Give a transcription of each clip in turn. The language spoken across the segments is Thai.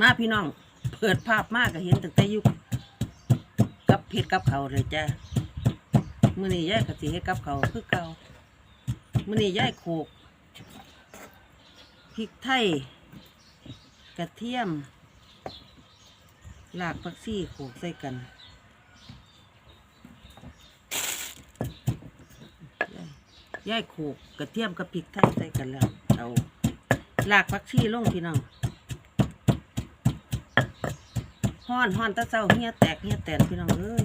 มาพี่น้อง เปิดภาพมากก็เห็นตั้งแต่ยุคกับเผ็ดกับเขาเลยจ้ามื้อนี้ยายก็สิเฮ็ดกับเขาคือเก่ามื้อนี้ยายโขกพริกไทยกระเทียมรากผักชีโขกใส่กันยายยายโขกกระเทียมกับพริกไทยใส่กันแล้วเอารากผักชีลงพี่น้อง ฮ้อนฮ้อนแตะเศร้าเฮียแตกเฮียแตนพี่น้องเอ้ย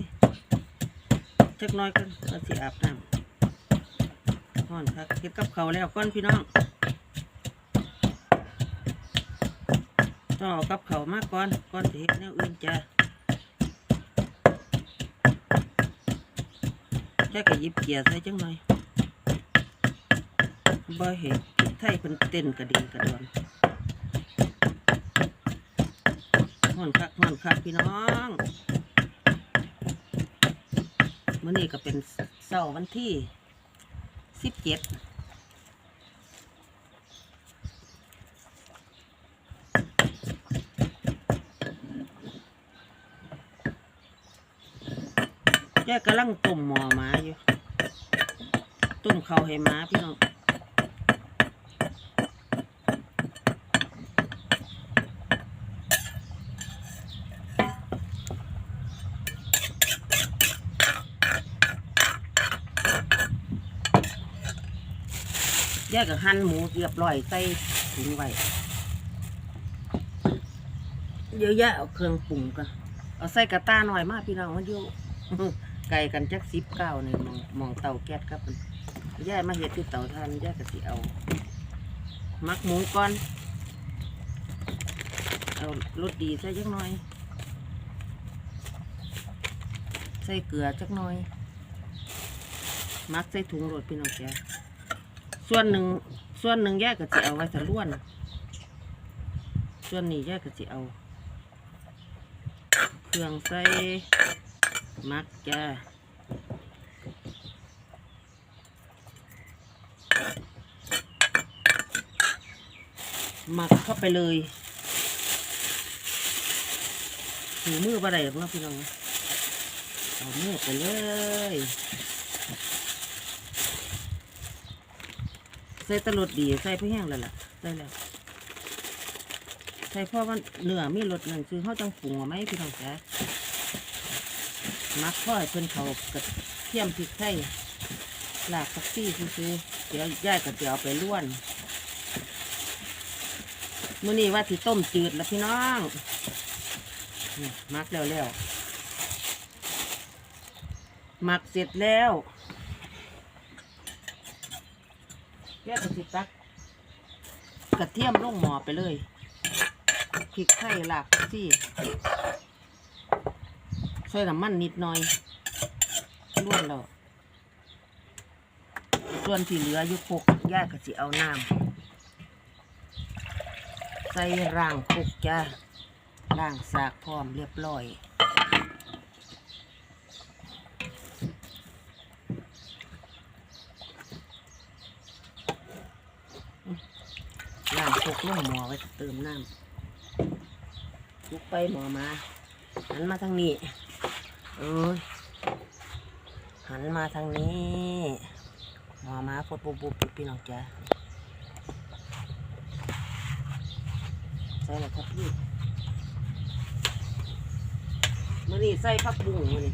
จักน้อยกันก็สิอาบน้ำฮ้อนครับเก็บกับเขาแล้วก้อนพี่น้องต้องเอากับเขามากก่อนก่อนสิเฮ็ดแนวอื่นจะแค่ก็หยิบเกียร์ใส่จังหน่อยบ่เห็นไทยเป็นเต้นกระดิ่งกระดอน ห่อนคักห่อนคักพี่น้องมื้อนี้ก็เป็นเสาร์วันที่สิบเจ็ดแกกำลังต้มหมอมาอยู่ ต้มข้าให้มาพี่น้อง แยกกับหั่นหมูเรียบร้อยใส่ถุงไว้เดี๋ยวแยะเอาเครื่องปรุงกันเอาใส่กระต้าหน่อยมากพี่น้องมันอยู่ไก่กันจักสิบเก้านี่มองมองเตาแก๊สครับมันแย่มาเห็ดที่เตาทานแย่กะสิเอา มักหมูก่อน เอารสดีใส่จักหน่อย ใส่เกลือจักหน่อย มักใส่ถุงรสพี่น้องแก ส่วนหนึ่งส่วนหนึ่งแยกก็จะเอาไว้สะล้วน ส่วนนี้แยกก็จะเอา เครื่องใส่มักจ้าหมักเข้าไปเลยถือมือบ่ไหรอกเนาะพี่น้องเอามือไปเลย ใส่ตะลดดีใส่เพื่อแห้งแล้วล่ะใส่แล้วใส่พราะว่าเนื้อมีรสหนึ่งคือเขาจังปรุงไหมพี่น้องจ๊ะมักพ่อเพิ่นเขากระเทียมพริกไทยลากผักซี่ซื้อเดี๋ยวย่ายก็จะเอาไปล้วนมื้อนี้ว่าที่ต้มจืดแล้วพี่น้องนี่มักแล้วแล้วมักเสร็จแล้ว แยกกระสิตักกระเทียมลงหม้อไปเลยพริกไทยหลากซี่ใส่น้ำมันนิดหน่อยล้วนแล้วส่วนที่เหลืออยู่คกแยกกระสิเอาน้ำใส่ร่างโคกจ้าร่างสากพร้อมเรียบร้อย น้ำคลุกลงหม้อไว้เติมน้ำลุกไปหม้อมา หันมาทางนี้ เอ้ย หันมาทางนี้ หม้อมาฟดบุบบุบพี่น้องจ้าใส่ล้วครับพี่มื่อนี้ใส่ผักบุ้งมื่อนี้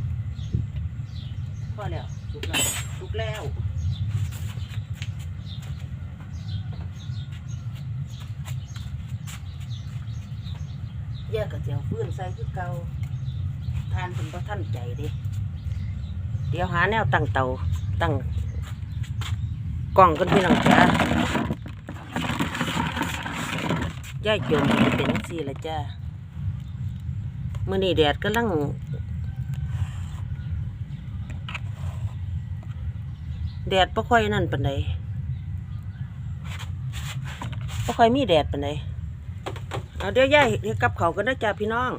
พอแล้วสุกแล้วสุกแล้ว ยกกับเจียวฟื้นใส่คือเก่าทานเป็นพระท่านใจเดิเดี๋ยวหาแนวตั้งเตาตั้งกล่องกันพี่น้องจ้าย่ายจมเป็นจังซี่ละจ้ามื่อนี้แดดกำลังแดดบ่ค่อยนั่นปานใดบ่ค่อยมีแดดปานใด เอาเดี๋ยวย่ายเดี๋ยวกับเขาวกันนะจ้าพี่น้อง